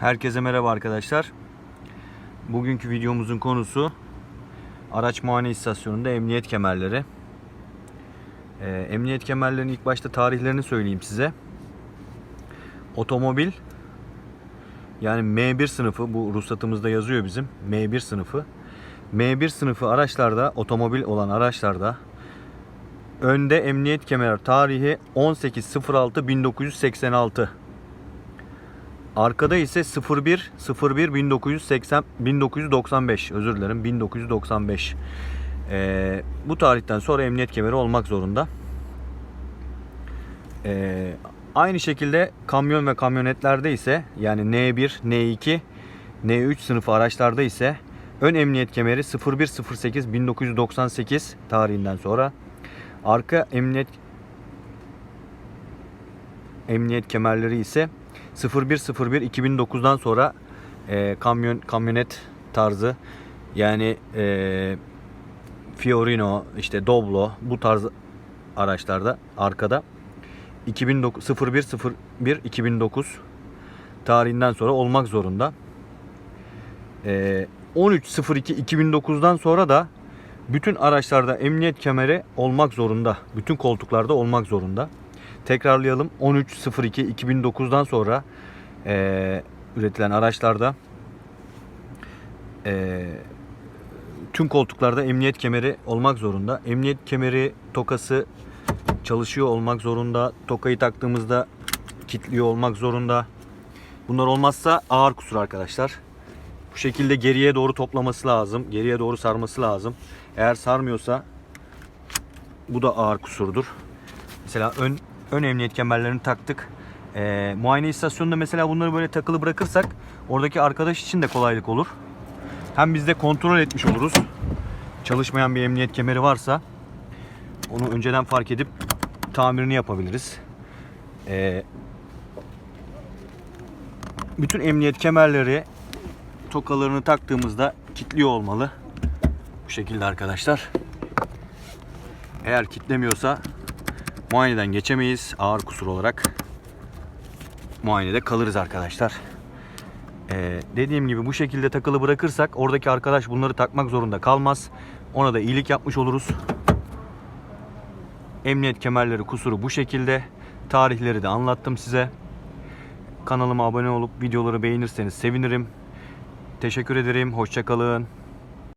Herkese merhaba arkadaşlar. Bugünkü videomuzun konusu araç muayene istasyonunda emniyet kemerleri. Ee, emniyet kemerlerinin ilk başta tarihlerini söyleyeyim size. Otomobil yani M1 sınıfı bu ruhsatımızda yazıyor bizim M1 sınıfı. M1 sınıfı araçlarda otomobil olan araçlarda önde emniyet kemeri tarihi 18.06.1986 Arkada ise 01 01 1980 1995 özür dilerim 1995. Ee, bu tarihten sonra emniyet kemeri olmak zorunda. Ee, aynı şekilde kamyon ve kamyonetlerde ise yani N1, N2, N3 sınıfı araçlarda ise ön emniyet kemeri 0108 1998 tarihinden sonra arka emniyet emniyet kemerleri ise 0101 2009'dan sonra e, kamyon kamyonet tarzı yani e, Fiorino işte Doblo bu tarz araçlarda arkada 2009 0101 2009 tarihinden sonra olmak zorunda. E, 1302 2009'dan sonra da bütün araçlarda emniyet kemeri olmak zorunda. Bütün koltuklarda olmak zorunda. Tekrarlayalım. 13.02 2009'dan sonra e, üretilen araçlarda e, tüm koltuklarda emniyet kemeri olmak zorunda. Emniyet kemeri tokası çalışıyor olmak zorunda. Tokayı taktığımızda kilitliyor olmak zorunda. Bunlar olmazsa ağır kusur arkadaşlar. Bu şekilde geriye doğru toplaması lazım. Geriye doğru sarması lazım. Eğer sarmıyorsa bu da ağır kusurdur. Mesela ön ön emniyet kemerlerini taktık. Ee, muayene istasyonunda mesela bunları böyle takılı bırakırsak oradaki arkadaş için de kolaylık olur. Hem biz de kontrol etmiş oluruz. Çalışmayan bir emniyet kemeri varsa onu önceden fark edip tamirini yapabiliriz. Ee, bütün emniyet kemerleri tokalarını taktığımızda kilitliyor olmalı. Bu şekilde arkadaşlar. Eğer kitlemiyorsa muayeneden geçemeyiz ağır kusur olarak. Muayenede kalırız arkadaşlar. Ee, dediğim gibi bu şekilde takılı bırakırsak oradaki arkadaş bunları takmak zorunda kalmaz. Ona da iyilik yapmış oluruz. Emniyet kemerleri kusuru bu şekilde. Tarihleri de anlattım size. Kanalıma abone olup videoları beğenirseniz sevinirim. Teşekkür ederim. Hoşçakalın.